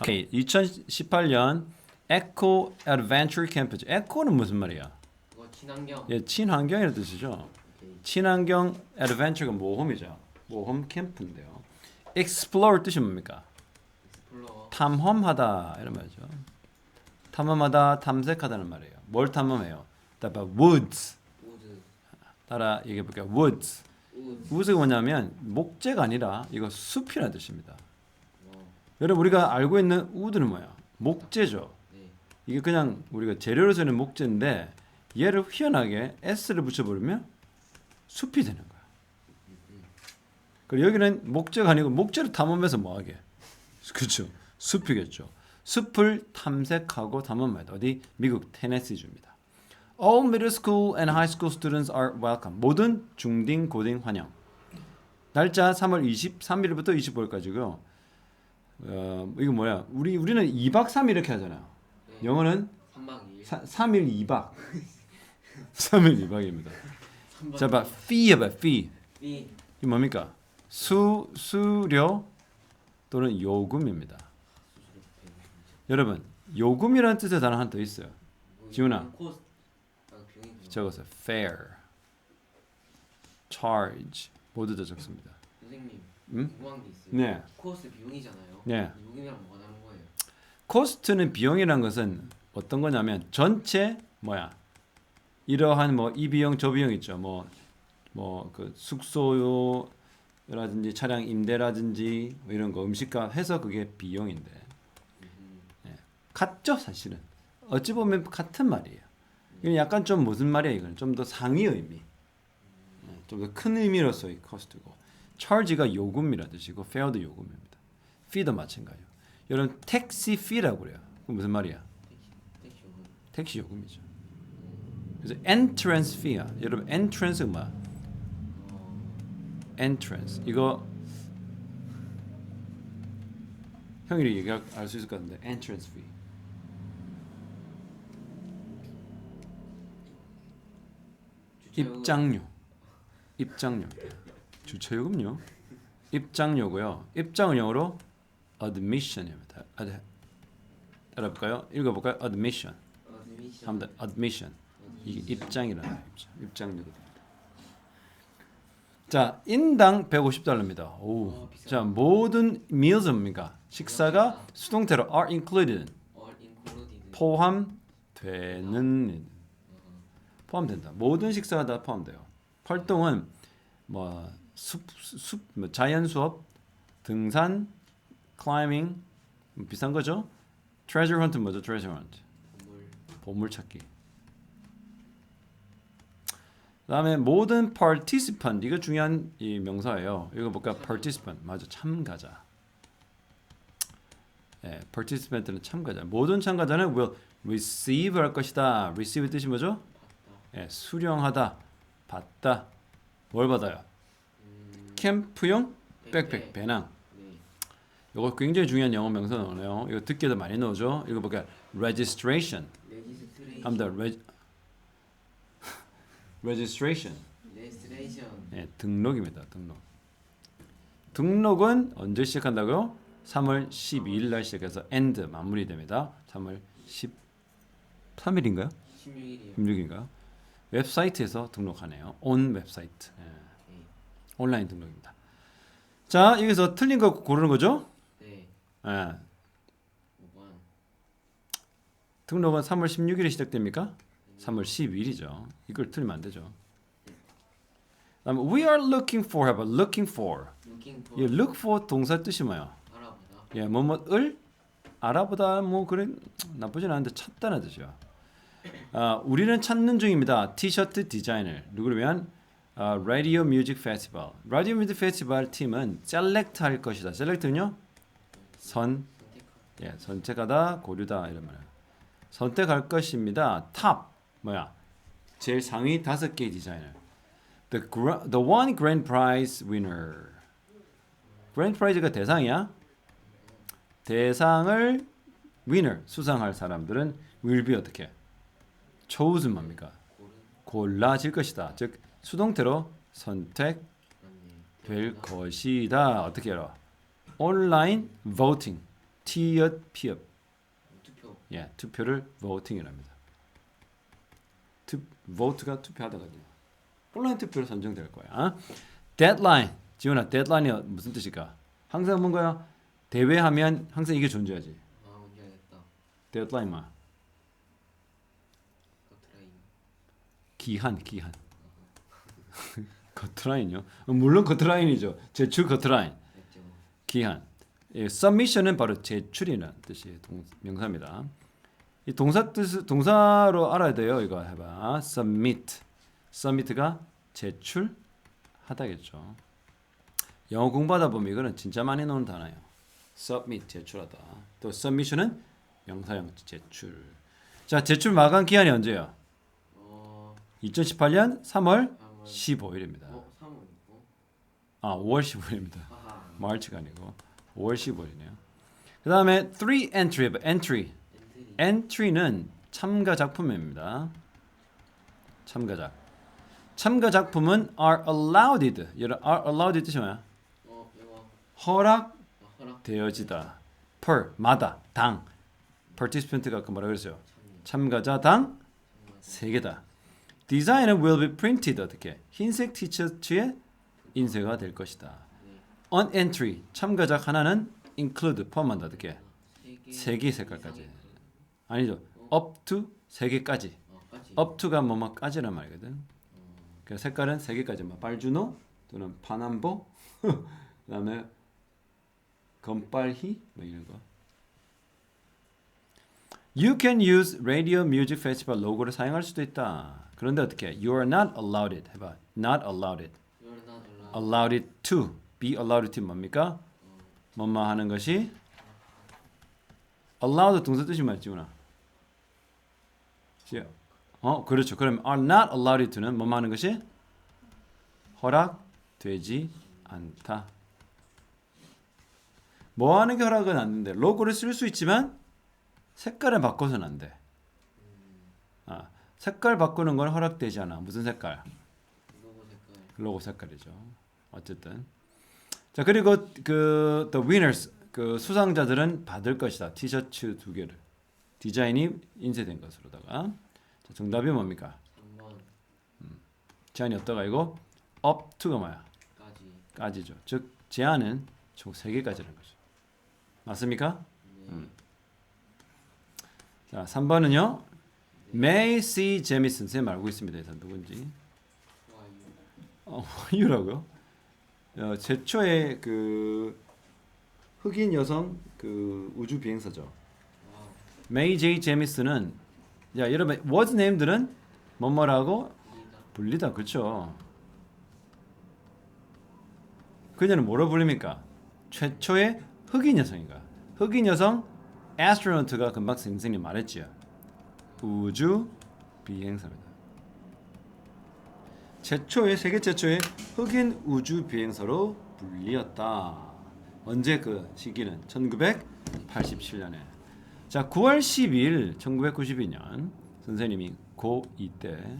오케이. 2018년 에코 어드벤처 캠프죠. 에코는 무슨 말이야? 그거 친환경 예, 친환경이라는 뜻이죠. 친환경 어드벤처가 모험이죠. 모험 캠프인데요. explore 뜻이 뭡니까? 익스플로어 탐험하다 이런 말이죠. 탐험하다, 탐색하다는 말이에요. 뭘 탐험해요? 따라 woods. 우드 따라 얘기해 볼게요. woods. 우드 woods가 뭐냐면 목재가 아니라 이거 숲이라는 뜻입니다. 어, 여러분 우리가 알고 있는 우드는 뭐야? 목재죠. 네 이게 그냥 우리가 재료로 쓰는 목재인데 얘를 희한하게 s를 붙여버리면 숲이 되는 거야. 그리고 여기는 목재가 아니고 목재를 탐험해서 뭐하게? 그렇죠. 숲이겠죠. 숲을 탐색하고 탐험합니다. 어디? 미국 테네시주입니다. All middle school and high school students are welcome. 모든 중딩 고딩 환영. 날짜 3월 23일부터 25일까지고요. 어, 이거 뭐야? 우리 우리는 2박 3일 이렇게 하잖아요. 네. 영어는 3박 2일 사, 3일 2박. 3일 2박입니다. 3박 자, 봐. fee 해봐. fee. 이 뭡니까? 수 수료 또는 요금입니다. 여러분, 요금이라는 뜻의 단어 하나 더 있어요. 지훈아. 코스 아, 뭐 적었어요. fare, charge 모두 다 적습니다. 선생님 음? 궁금한 게 있어요. 네. 코스 비용이잖아요. 네. 요금이랑 뭐가 다른 거예요? 코스트는 비용이라는 것은 어떤 거냐면 전체 뭐야? 이러한 뭐 이 비용 저 비용 있죠. 뭐 뭐 그 숙소요라든지 차량 임대라든지 뭐 이런 거 음식값 해서 그게 비용인데. 예. 같죠 사실은. 어찌 보면 같은 말이에요. 이건 약간 좀 무슨 말이야 이거는 좀더 상위 의미. 좀 더 큰 의미로서의 코스트고 charge가 요금이라 뜻이고 fare도 요금입니다 fee도 마찬가지예요 여러분 택시 fee라고 그래요 그 무슨 말이야 택시 요금 택시 요금이죠. 그래서 entrance fee야. 여러분 entrance가 뭐야? entrance 이거 형이 얘기할 수 있을 것 같은데 entrance fee. 입장료. 입장료. 주차요금요. 입장료고요. 입장은 영어로 admission입니다. 아, 따라볼까요? 읽어볼까요? admission. 합니다. admission. 이게 입장이라는 입장. 입장료가 됩니다. 자, 인당 150달러입니다. 오. 어. 자, 모든 meals입니까? 식사가 수동태로 are included 포함되는 포함된다. 모든 식사가 다 포함돼요. 활동은 뭐 숲, 숲, 뭐 자연 수업, 등산, 클라이밍 뭐 비싼 거죠. 트레저 헌트 뭐죠? 트레저 헌트. 보물 찾기. 그다음에 모든 participant 이거 중요한 이 명사예요. 이거 볼까? participant 맞아 참가자. 예, participant는 참가자. 모든 참가자는 will receive 할 것이다. receive 뜻이 뭐죠? 예, 수령하다, 받다. 뭘 받아요? 캠프용 백팩 배낭. 네 이거 굉장히 중요한 영어 명사 나오네요. 이거 듣기도 많이 나오죠. 이거 볼까? registration. 합니다. 레... registration. 예, 등록입니다. 등록. 등록은 언제 시작한다고요? 3월 12일 날 시작해서 end 마무리됩니다. 3월 13일인가요? 16일이요 16일인가요? 웹사이트에서 등록하네요. on 웹사이트. 예, 네. 온라인 등록입니다. 자, 여기서 틀린 거 고르는 거죠? 네 예. 5번 등록은 3월 16일에 시작됩니까? 3월 12일이죠. 이걸 틀리면 안 되죠. 그다음에 we are looking for 해봐. looking for. looking 이 for look for 동사 뜻이 뭐야? 알아보다 예, 뭐뭐을 알아보다 뭐 그래 나쁘진 않은데 찾다는 뜻이야. 아, 우리는 찾는 중입니다. 티셔츠 디자인을 누구를 위한 아, 라디오 뮤직 페스티벌. 라디오 뮤직 페스티벌 팀은 셀렉트 할 것이다. 셀렉트는요? 선 예, 선택하다, 고르다 이런 말이에요. 선택할 것입니다. 탑 뭐야? 제일 상위 다섯 개 디자인을. The gra- the one grand prize winner. grand prize가 대상이야. 대상을 winner 수상할 사람들은 will be 어떻게? chosen 뭡니까? 골라질 것이다. 즉 수동태로 선택될 맞네 것이다. 어떻게 알아? 온라인 voting 티읕 피읕 투표. 예, 투표를 voting이랍니다. 투, vote가 투표하다가죠. 온라인 투표로 선정될 거야. deadline. 지훈아, deadline이 무슨 뜻일까? 항상 뭔가요? 대회하면 항상 이게 존재하지. 아 알겠다. deadline만. 커트라인. 기한, 기한. 커트라인요? 어, 물론 커트라인이죠. 제출 커트라인. 됐죠. 기한. 예, submission은 바로 제출이라는 뜻의 동, 명사입니다. 이 동사 뜻 동사로 알아야 돼요. 이거 해봐. submit. submit가 제출하다겠죠. 영어 공부하다 보면 이거는 진짜 많이 나오는 단어예요. submit 제출하다. 또 submission은 명사형 제출. 자, 제출 마감 기한이 언제요? 어. 2018년 3월 3월. 15일입니다. 어 3월이고. 아, 5월 15일입니다. 하하. 마르치가 아니고 5월 15일이네요. 그 다음에 three entry, entry. 엔트리. entry는 참가 작품입니다. 참가작. 참가 작품은 are allowed. 여러분, are allowed 뜻이 뭐야? 어 영어. 허락되어지다. 아, 허락. per, 마다, 당. participant가 아까 뭐라 그랬어요? 참. 참가자 당. 세 개다. 디자인은 will be printed 어떻게? 흰색 티셔츠에 인쇄가 될 것이다. 네. on entry 참가작 하나는 include 포함한다 어떻게? 세개 색깔까지. 아니죠. up to 세 개까지. 까지. up to가 뭐뭐까지란 말이거든. 그 색깔은 세 개까지. 뭐 빨주노 또는 파남보, 그다음에 검빨희 뭐 이런 거. You can use Radio Music Festival 로고를 사용할 수도 있다. 그런데 어떻게? You are not allowed it. 해봐. Not allowed it. You're not allowed. allowed it to. be allowed to 뭡니까? 뭐뭐 하는 것이 allowed 동사 뜻이 뭐였지, 구나 어, 그렇죠. 그럼 are not allowed to는 뭐뭐 하는 것이 허락되지 않다. 뭐 하는 게 허락은 안 된대. 로고를 쓸 수 있지만 색깔을 바꿔서는 안 돼. 아, 색깔 바꾸는 건 허락되지 않아. 무슨 색깔? 로고 색깔. 로고 색깔이죠. 어쨌든 자 그리고 그 the winners 그 수상자들은 받을 것이다. 티셔츠 두 개를 디자인이 인쇄된 것으로다가 자, 정답이 뭡니까? 3번. 제한이 없다가 이거 up to가 뭐야? 까지. 까지죠. 즉 제한은 총 세 개까지라는 거죠. 맞습니까? 네. 자 3번은요. May C. 제미슨 쌤 알고 있습니다. 일단 누군지. 어, 이유라고요? 어, 최초의 그 흑인 여성 그 우주 비행사죠. 메이 제이 제미스는 야 여러분 워즈 네임들은 뭐뭐라고 리다. 불리다 그렇죠. 그녀는 뭐로 불립니까? 최초의 흑인 여성인가? 흑인 여성 애스트로노트가 금방 선생님 말했지요. 우주 비행사입니다. 최초의 세계 최초의 흑인 우주 비행사로 불리었다. 언제 그 시기는 1987년에. 자, 9월 10일 1992년 선생님이 고2 때.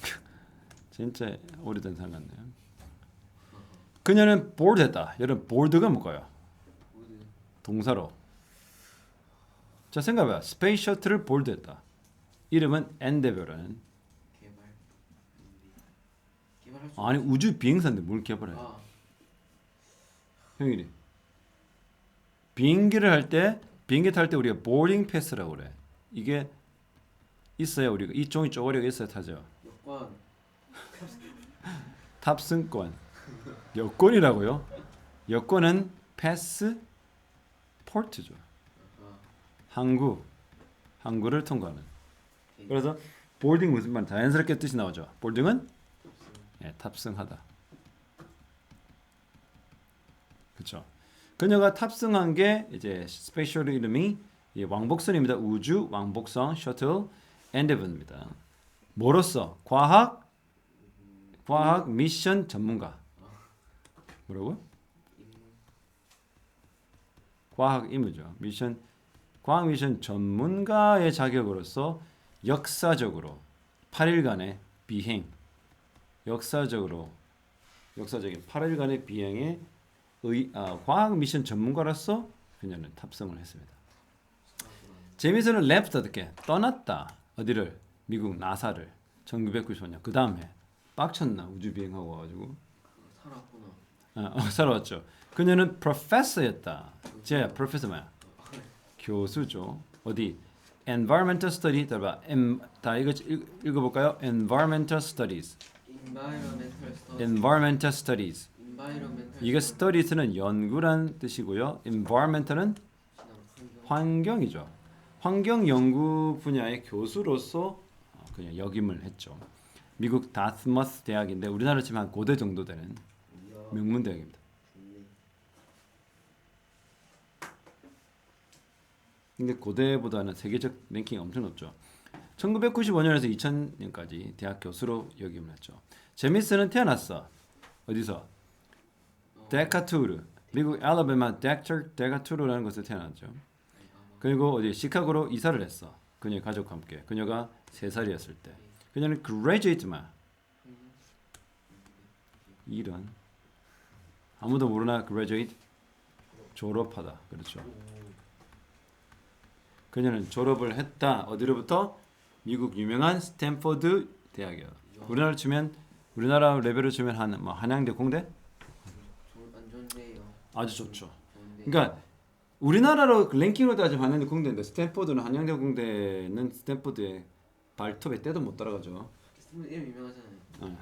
진짜 오래된 사람 같네요. 그녀는 보드했다. 여러분 보드가 뭐가요? 동사로. 자 생각해봐. 스페이스 셔틀을 보드했다. 이름은 엔데버라는 개발. 준비. 개발할 수. 아니 우주 비행사인데 뭘 개발해? 아. 형이래. 비행기를 할 때 비행기 탈 때 우리가 보딩 패스라고 그래. 이게 있어야 우리가 이 종이 쪼가리가 있어야 타죠. 여권. 탑승권. 여권이라고요? 여권은 패스 포트죠. 항구. 항구를 통과하는. 그래서 보딩 무슨 말 자연스럽게 뜻이 나오죠. 탑승. 예, 탑승하다. 그렇죠. 그녀가 탑승한 게 이제 스페셜 이름이 이 왕복선입니다. 우주 왕복선 셔틀 엔데버입니다. 뭐로서 과학 과학 미션 전문가. 뭐라고요? 임무. 과학 임무죠. 미션 과학 미션 전문가의 자격으로서 역사적으로 8일간의 비행 역사적으로 역사적인 8일간의 비행에 의, 아, 과학 미션 전문가로서 그녀는 탑승을 했습니다. 제미슨은 left 어떻게 떠났다 어디를 미국 나사를 1995년 그 다음에 빡쳤나 우주 비행하고 와가지고 살았구나. 어, 어, 살아왔죠. 그녀는 professor였다. 제 professor 뭐야? 교수죠. 어디? Environmental Study 들어봐. M, 다 이거 읽, 읽어 볼까요? Environmental Studies. Environmental study. Environmental Studies. 이게 studies는 연구란 뜻이고요. Environmental은 환경. 환경이죠. 환경 연구 분야의 교수로서 어, 그냥 역임을 했죠. 미국 다스머스 대학인데 우리나라 치면 한 고대 정도 되는 명문 대학입니다. 좋네. 근데 고대보다는 세계적 랭킹이 엄청 높죠. 1995년에서 2000년까지 대학 교수로 역임을 했죠. 제미스는 태어났어. 어디서? 어, 데카투르. 미국 알라바마 덱터 데카투르라는 곳에 태어났죠. 그리고 어디 시카고로 이사를 했어. 그녀의 가족과 함께. 그녀가 3살이었을 때. 그녀는 graduate만. 이런 아무도 모르나 graduate 졸업하다. 그렇죠. 그녀는 졸업을 했다. 어디로부터? 미국 유명한 스탠포드 대학이요. 우리나라 치면 우리나라 레벨로 치면 한 뭐 한양대 공대. 아주 좋죠. 그러니까 우리나라로 랭킹으로 따지면 한양대 공대인데 스탠포드는 한양대 공대는 스탠포드의 발톱에 때도 못 따라가죠. 유명하잖아요. 어.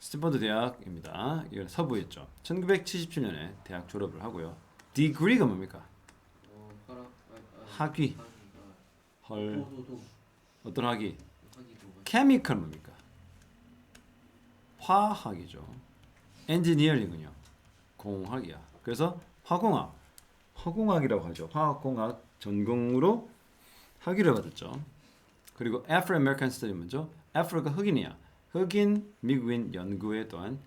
스탠포드 대학입니다. 이건 서부였죠. 1977년에 대학 졸업을 하고요. degree가 뭡니까? 어, 학위. 헐. 어떤 학위? chemical 뭡니까? 화학이죠. engineering은요. 공학이야. 그래서 화공학, 화공학이라고 하죠. 화학공학 전공으로 학위를 받았죠. 그리고 Afro American Study 먼저 아프리카 흑인이야. 흑인 미국인 연구에 또한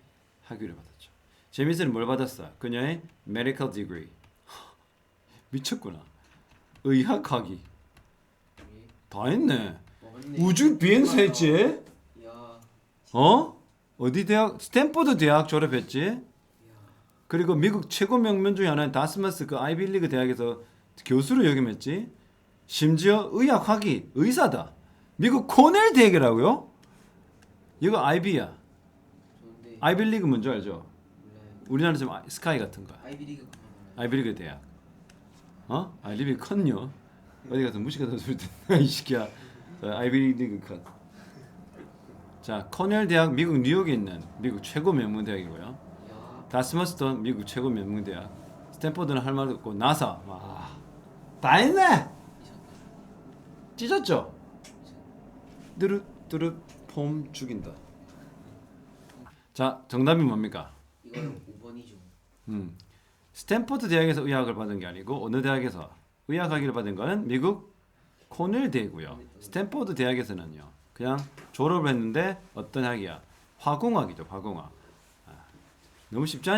학위를 받았죠. 제미스는 뭘 받았어? 그녀의 medical degree. 미쳤구나. 의학 학위. 여기. 다 했네. 어, 맞네. 우주 비행사 했지? 야. 어? 어디 대학? 스탠포드 대학 졸업했지? 야. 그리고 미국 최고 명문 중에 하나인 다스마스 그 아이빌리그 대학에서 교수로 역임했지? 심지어 의학 학위 의사다. 미국 코넬 대학이라고요? 이거 아이비야. 아이빌리그 뭔지 알죠? 우리나라 좀 아- 스카이 같은 거. 아이빌리그 대학. 어? 아이비리그 컷요. 어디 가서 무식하다 소리 듣나 이 새끼야. 자, 아이빌리그 컷. 자, 코넬 대학 미국 뉴욕에 있는 미국 최고 명문 대학이고요. 야. 다스머스도 미국 최고 명문 대학. 스탠포드는 할 말도 없고 나사. 와. 다 했네. 찢었죠? 뚜르 뚜르 폼 죽인다. 자, 정답이 뭡니까? 이거는 5번이죠. 음. 스탠포드 대학에서 의학을 받은 게 아니고 어느 대학에서 의학학위를 받은 거는 미국 코넬 대고요. 스탠포드 대학에서는요. 그냥 졸업을 했는데 어떤 학이야? 화공학이죠, 화공학. 아, 너무 쉽지 않